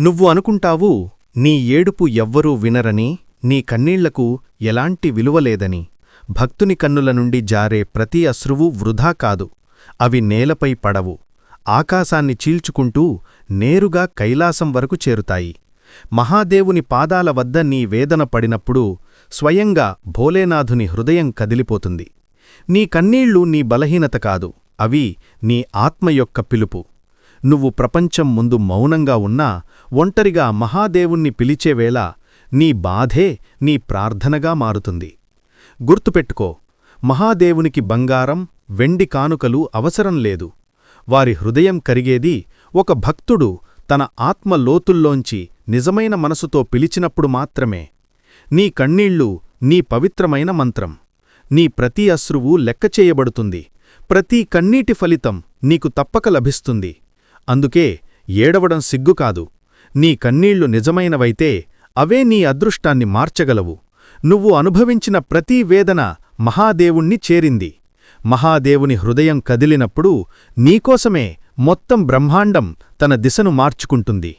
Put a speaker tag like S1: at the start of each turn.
S1: నువ్వు అనుకుంటావు నీ ఏడుపు ఎవ్వరూ వినరని నీ కన్నీళ్ళకు ఎలాంటి విలువలేదని భక్తుని కన్నుల నుండి జారే ప్రతి అశ్రువు వృధా కాదు. అవి నేలపై పడవు. ఆకాశాన్ని చీల్చుకుంటూ నేరుగా కైలాసం వరకు చేరుతాయి. మహాదేవుని పాదాల వద్ద నీ వేదన పడినప్పుడు స్వయంగా భోలేనాథుని హృదయం కదిలిపోతుంది. నీ కన్నీళ్ళు నీ బలహీనత కాదు. అవి నీ ఆత్మ యొక్క పిలుపు. నువ్వు ప్రపంచం ముందు మౌనంగా ఉన్నా ఒంటరిగా మహాదేవుణ్ణి పిలిచేవేళ నీ బాధే నీ ప్రార్థనగా మారుతుంది. గుర్తుపెట్టుకో మహాదేవునికి బంగారం వెండి కానుకలు అవసరం లేదు. వారి హృదయం కరిగేది ఒక భక్తుడు తన ఆత్మ లోతుల్లోంచి నిజమైన మనసుతో పిలిచినప్పుడు మాత్రమే. నీ కన్నీళ్ళు నీ పవిత్రమైన మంత్రం. నీ ప్రతి అశ్రువు లెక్కచేయబడుతుంది. ప్రతి కన్నీటి ఫలితం నీకు తప్పక లభిస్తుంది. అందుకే ఏడవడం సిగ్గు కాదు. నీ కన్నీళ్ళు నిజమైనవైతే అవే నీ అదృష్టాన్ని మార్చగలవు. నువ్వు అనుభవించిన ప్రతీ వేదన మహాదేవుణ్ణి చేరింది. మహాదేవుని హృదయం కదిలినప్పుడు నీకోసమే మొత్తం బ్రహ్మాండం తన దిశను మార్చుకుంటుంది.